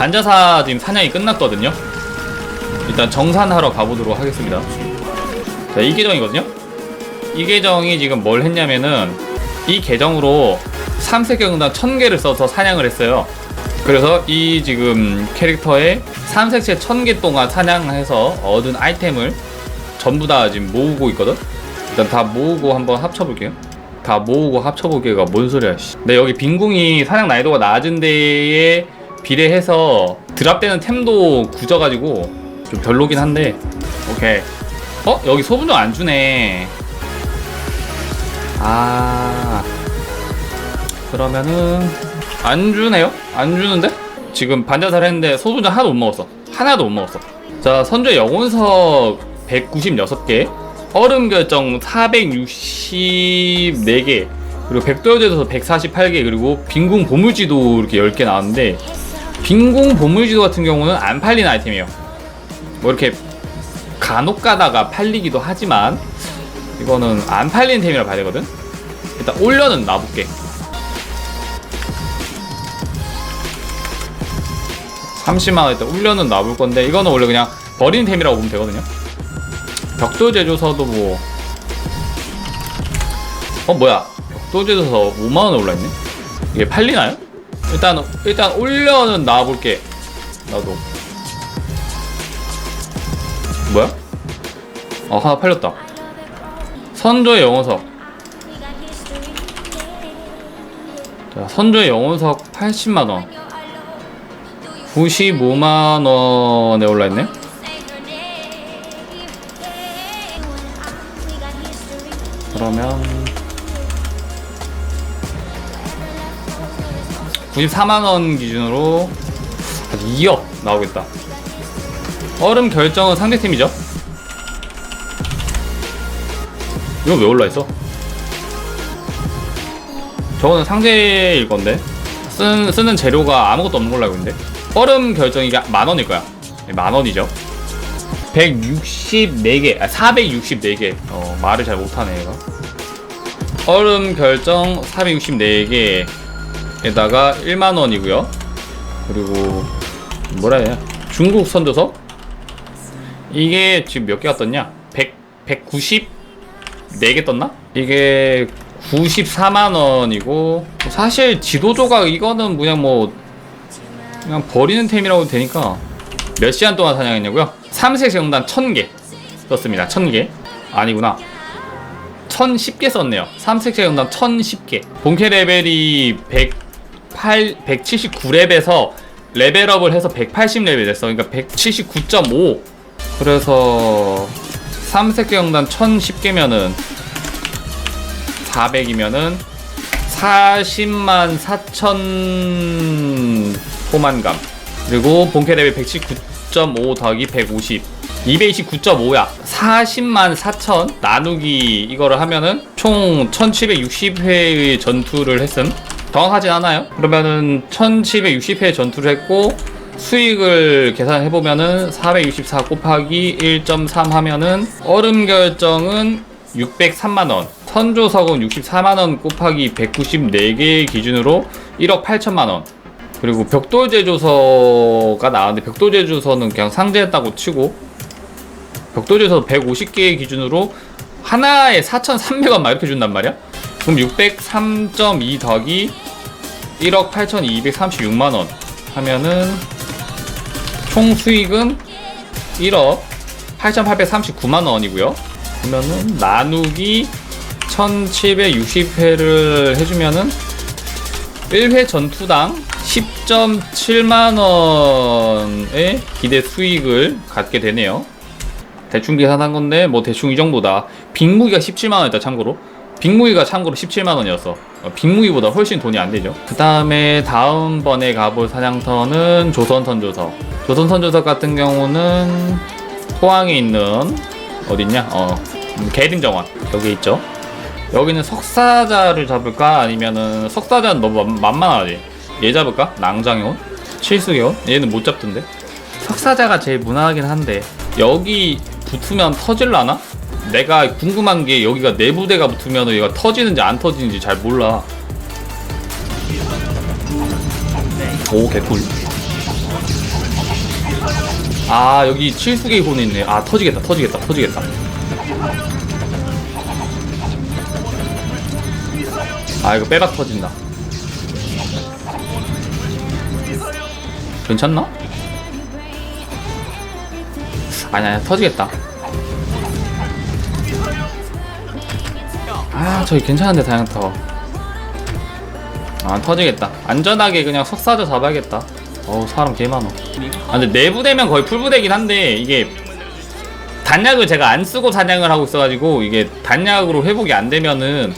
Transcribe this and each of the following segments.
반자사 지금 사냥이 끝났거든요. 일단 정산하러 가보도록 하겠습니다. 자, 이 계정이거든요. 이 계정이 지금 뭘 했냐면은 이 계정으로 3색 경단 1000개를 써서 사냥을 했어요. 그래서 이 지금 캐릭터에 3색체 1000개 동안 사냥해서 얻은 아이템을 전부 다 지금 모으고 있거든? 일단 다 모으고 한번 합쳐볼게요. 다 모으고 합쳐보기가 뭔 소리야, 씨. 근데 여기 빈궁이 사냥 난이도가 낮은 데에 비례해서 드랍되는 템도 굳어가지고 좀 별로긴 한데, 오케이. 어? 여기 소분정 안 주네. 아. 그러면은, 안 주네요? 안 주는데? 지금 반자살 했는데 소분정 하나도 못 먹었어. 하나도 못 먹었어. 자, 선조 영혼석 196개, 얼음 결정 464개, 그리고 백도여제도서 148개, 그리고 빈궁 보물지도 이렇게 10개 나왔는데, 빈궁 보물지도 같은 경우는 안 팔리는 아이템이에요. 뭐 이렇게 간혹 가다가 팔리기도 하지만, 이거는 안 팔리는 템이라 봐야 되거든? 일단 올려는 놔볼게. 30만원 일단 올려는 놔볼 건데, 이거는 원래 그냥 버리는 템이라고 보면 되거든요. 벽돌 제조서도 뭐, 어, 뭐야. 벽돌 제조서 5만원에 올라있네? 이게 팔리나요? 일단, 일단 올려는 놔볼게. 나도. 뭐야? 어, 하나 팔렸다. 선조의 영혼석. 자, 선조의 영혼석 80만원. 95만원에 올라있네? 그러면 94만원 기준으로 한 2억 나오겠다. 얼음 결정은 상대팀이죠? 이거 왜 올라있어? 저거는 상대일 건데. 쓰는, 쓰는 재료가 아무것도 없는 걸로 알고 있는데. 얼음 결정이 이게 만원일 거야. 네, 만원이죠. 164개 아 464개. 어 말을 잘 못하네 얘가. 얼음 결정 464개 에다가 1만원이고요. 그리고 뭐라 해야 중국 선조서 이게 지금 몇 개가 떴냐? 100, 194개 떴나? 이게 94만원이고 사실 지도 조각 이거는 그냥 뭐 그냥 버리는 템이라고 되니까 몇 시간 동안 사냥했냐고요? 3색 정단 1000개 썼습니다. 1000개. 아니구나. 1010개 썼네요. 3색 정단 1010개. 본캐 레벨이 108, 179렙에서 레벨업을 해서 180레벨 됐어 그러니까 179.5 그래서 3색 경단 1010개면은 400이면은 40만 4천 포만감. 그리고 본캐 레벨 119.5 더하기 150 229.5야. 40만 4천 나누기 이거를 하면은 총 1760회의 전투를 했음 정확하진 않아요? 그러면은 1760회 전투를 했고 수익을 계산해 보면은 464 곱하기 1.3 하면은 얼음 결정은 603만 원 선조석은 64만 원 곱하기 194개 기준으로 1억 8천만 원. 그리고 벽돌 제조서가 나왔는데 벽돌 제조서는 그냥 상대했다고 치고 벽돌 제조서 150개 기준으로 하나에 4,300원 막 이렇게 준단 말이야 그럼 603.2 더하기 1억 8,236만원 하면은 총 수익은 1억 8,839만원이고요. 그러면은 나누기 1760회를 해주면은 1회 전투당 10.7만원의 기대 수익을 갖게 되네요. 대충 계산한 건데 뭐 대충 이 정도다. 빅무기가 17만원이다 참고로 빅무기가 참고로 17만원이었어 빅무기보다 훨씬 돈이 안 되죠. 그 다음에 다음번에 가볼 사냥터는 조선선조석. 조선선조석 같은 경우는 포항에 있는 어딨냐? 어 음, 계림정원. 여기 있죠. 여기는 석사자를 잡을까? 아니면은 석사자는 너무 만- 만만하지. 얘 잡을까? 낭장해온 칠수개온 얘는 못 잡던데? 석사자가 제일 무난하긴 한데 여기 붙으면 터질라나? 내가 궁금한 게 여기가 내부대가 붙으면 얘가 터지는지 안 터지는지 잘 몰라. 오 개꿀. 아 여기 칠수계 곤 있네. 아 터지겠다 터지겠다 터지겠다. 아 이거 빼박 터진다. 괜찮나? 아니야 아니야, 터지겠다 아 저기 괜찮은데 다이언터 아 터지겠다. 안전하게 그냥 석사자 잡아야겠다. 어우 사람 개 많아. 아 근데 내부되면 거의 풀부대긴 한데 이게 단약을 제가 안 쓰고 사냥을 하고 있어가지고 이게 단약으로 회복이 안 되면은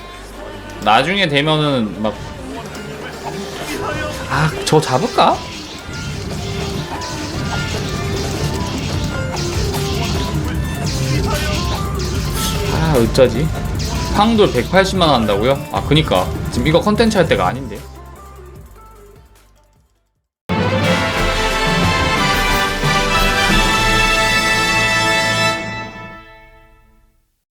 나중에 되면은 막 아, 저 잡을까? 아, 어쩌지? 황돌 180만 원 한다고요? 아, 그니까. 지금 이거 컨텐츠 할 때가 아닌데.